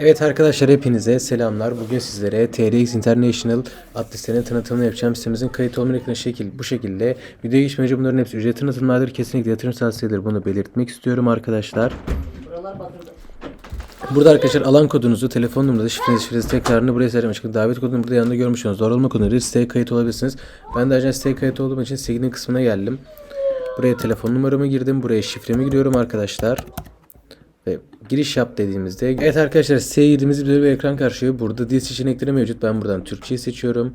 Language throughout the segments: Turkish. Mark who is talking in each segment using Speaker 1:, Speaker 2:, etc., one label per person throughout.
Speaker 1: Evet arkadaşlar hepinize selamlar. Bugün sizlere TRX International adlı sitenin tanıtımını yapacağım. Sitemizin kayıt olma ekranı şekil bu şekilde. Videoya geçmeden bunların hepsi ücretli tanıtımlardır. Kesinlikle yatırım tavsiyedir. Bunu belirtmek istiyorum arkadaşlar. Burada arkadaşlar alan kodunuzu, telefon numaranızı, şifrenizi, şifrenizi tekrarını buraya sereceğim. Çünkü davet kodunu burada yanında görmüş olduğunuz doğrulama kodunu siteye kayıt olabilirsiniz. Ben de ayrıca siteye kayıt olduğum için silginin kısmına geldim. Buraya telefon numaramı girdim. Buraya şifremi giriyorum arkadaşlar. Giriş yap dediğimizde evet arkadaşlar siteye girdiğimizde böyle bir ekran karşılıyor. Burada dil seçenekleri mevcut. Ben buradan Türkçeyi seçiyorum.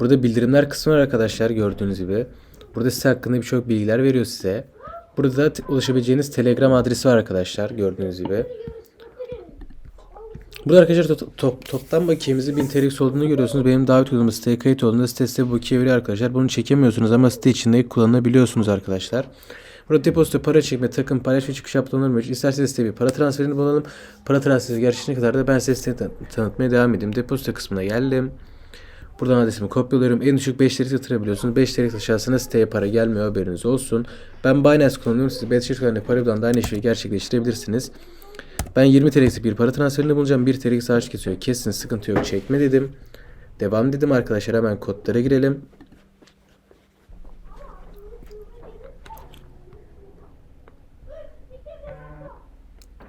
Speaker 1: Burada bildirimler kısmı var arkadaşlar gördüğünüz gibi. Burada site hakkında birçok bilgiler veriyor size. Burada ulaşabileceğiniz Telegram adresi var arkadaşlar gördüğünüz gibi. Burada arkadaşlar to- to- toplam bakiyemizi 1000 TL'lik olduğunu görüyorsunuz. Benim davet kodum siteye kayıt olduğunda site size bakiye veriyor arkadaşlar. Bunu çekemiyorsunuz ama site içinde kullanabiliyorsunuz arkadaşlar. Burada depozito para çekme, takım, paylaş ve çıkış yaptığımları mevcut. İsterseniz bir para transferini bulalım. Para transferi gerçekleşene kadar da ben size tan- tanıtmaya devam edeyim. Depozito kısmına geldim. Buradan adresimi kopyalıyorum. En düşük 5 TL'lik yatırabiliyorsunuz. 5 TL'lik aşağısına siteye para gelmiyor haberiniz olsun. Ben Binance kullanıyorum. Siz Betshare kadar para da aynı işi gerçekleştirebilirsiniz. Ben 20 TL'lik bir para transferinde bulacağım. 1 TL'lik sağış kesiyor. Kesin sıkıntı yok. Çekme dedim. Devam dedim arkadaşlar. Hemen kodlara girelim.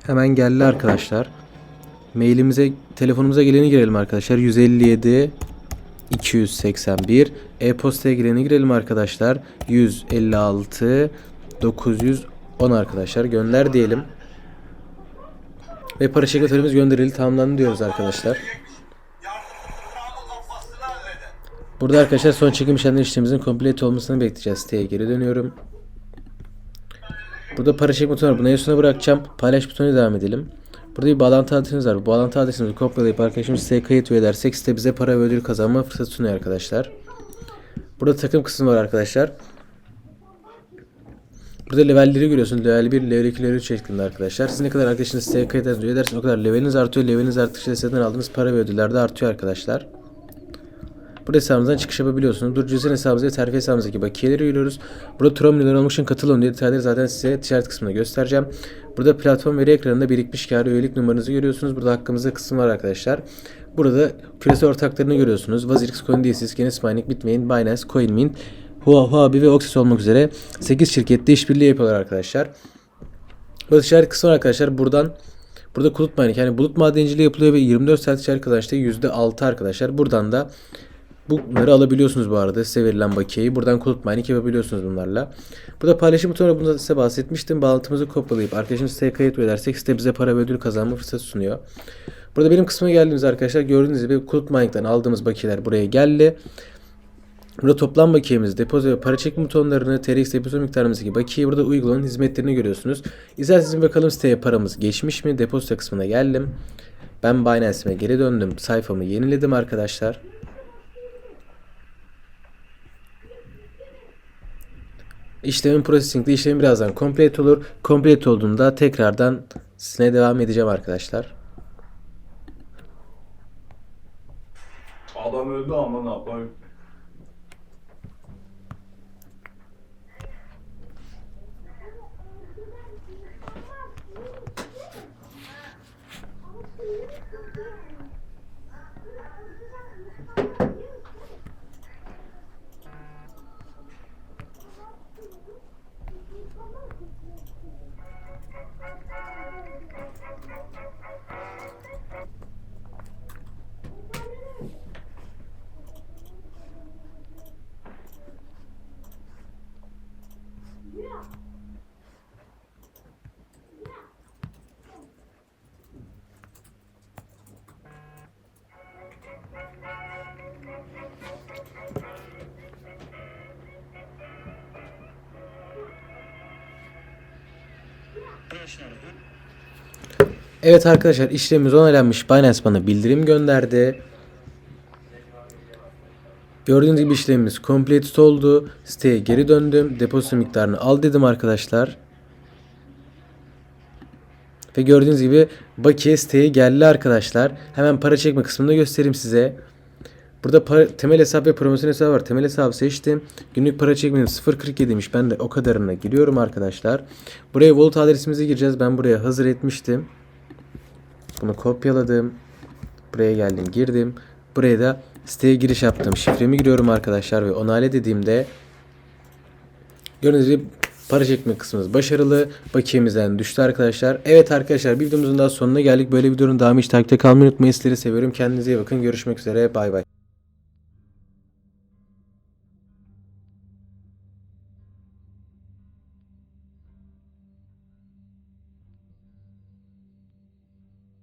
Speaker 1: Hemen geldi arkadaşlar. Mailimize, telefonumuza geleni girelim arkadaşlar. 157 281 e-postaya gireni girelim arkadaşlar. 156 910 arkadaşlar. Gönder diyelim. Ve para şirketlerimiz gönderildi tamamlandı diyoruz arkadaşlar. Burada arkadaşlar son çekim işlemleri işlemimizin komple olmasını bekleyeceğiz. Siteye geri dönüyorum. Burada para çekme butonu var. Bunu en sona bırakacağım. Paylaş butonuna devam edelim. Burada bir bağlantı adresimiz var. Bu bağlantı adresimizi kopyalayıp arkadaşımız siteye kayıt üye edersek site bize para ve ödül kazanma fırsatı sunuyor arkadaşlar. Burada takım kısmı var arkadaşlar. Burada levelleri görüyorsunuz. Level 1, level 2, level 3 şeklinde arkadaşlar. Siz ne kadar arkadaşınız siteye kayıt ederseniz o kadar leveliniz artıyor. Leveliniz arttıkça siteden aldığınız para ve ödüller de artıyor arkadaşlar. Burada hesabımızdan çıkış yapabiliyorsunuz. Dur cüzdan hesabımıza ve terfi hesabımızdaki bakiyeleri görüyoruz. Burada Tron milyoner olmak için katılın diye detayları zaten size ticaret kısmında göstereceğim. Burada platform veri ekranında birikmiş kârı üyelik numaranızı görüyorsunuz. Burada hakkımızda kısım var arkadaşlar. Burada küresel ortaklarını görüyorsunuz. Vazirix, CoinDesis, Genesis Mining, Bitmain, Binance, CoinMint, Huobi ve Oxys olmak üzere 8 şirkette işbirliği yapıyorlar arkadaşlar. Burada ticaret kısmı var arkadaşlar. Buradan Burada bulut mining yani bulut madenciliği yapılıyor ve 24 saat ticaret kazançta %6 arkadaşlar. Buradan da Bunları alabiliyorsunuz bu arada. Size verilen bakiyeyi. Buradan kulut mining yapabiliyorsunuz bunlarla. Burada paylaşım butonu bunda size bahsetmiştim. Bağlantımızı kopyalayıp arkadaşımız siteye kayıt edersek site bize para ve ödül kazanma fırsatı sunuyor. Burada benim kısmına geldiğimiz arkadaşlar gördüğünüz gibi mining'den aldığımız bakiyeler buraya geldi. Burada toplam bakiyemiz, depozito ve para çekme butonlarını, TRX depozito miktarımızdaki bakiyeyi burada uygulamanın hizmetlerini görüyorsunuz. İsterseniz bakalım siteye paramız geçmiş mi? Depozito kısmına geldim. Ben Binance'ime geri döndüm. Sayfamı yeniledim arkadaşlar. İşlemin processing'de işlem birazdan complete olur. Complete olduğunda tekrardan sizinle devam edeceğim arkadaşlar.
Speaker 2: Adam öldü ama ne yapayım?
Speaker 1: Evet arkadaşlar işlemimiz onaylanmış. Binance bana bildirim gönderdi. Gördüğünüz gibi işlemimiz complete oldu. Siteye geri döndüm. Depozito miktarını al dedim arkadaşlar. Ve gördüğünüz gibi bakiye siteye geldi arkadaşlar. Hemen para çekme kısmını göstereyim size. Burada para, temel hesap ve promosyon hesabı var. Temel hesabı seçtim. Günlük para çekmenim 0.47 demiş. Ben de o kadarına giriyorum arkadaşlar. Buraya wallet adresimizi gireceğiz. Ben buraya hazır etmiştim. Bunu kopyaladım. Buraya geldim girdim. Buraya da siteye giriş yaptım. Şifremi giriyorum arkadaşlar ve onayla dediğimde gördüğünüz gibi para çekme kısmımız başarılı. Bakiyemizden düştü arkadaşlar. Evet arkadaşlar videomuzun daha sonuna geldik. Böyle videonun devamı hiç takipte kalmayı unutmayın. Sizleri seviyorum. Kendinize iyi bakın. Görüşmek üzere. Bay bay.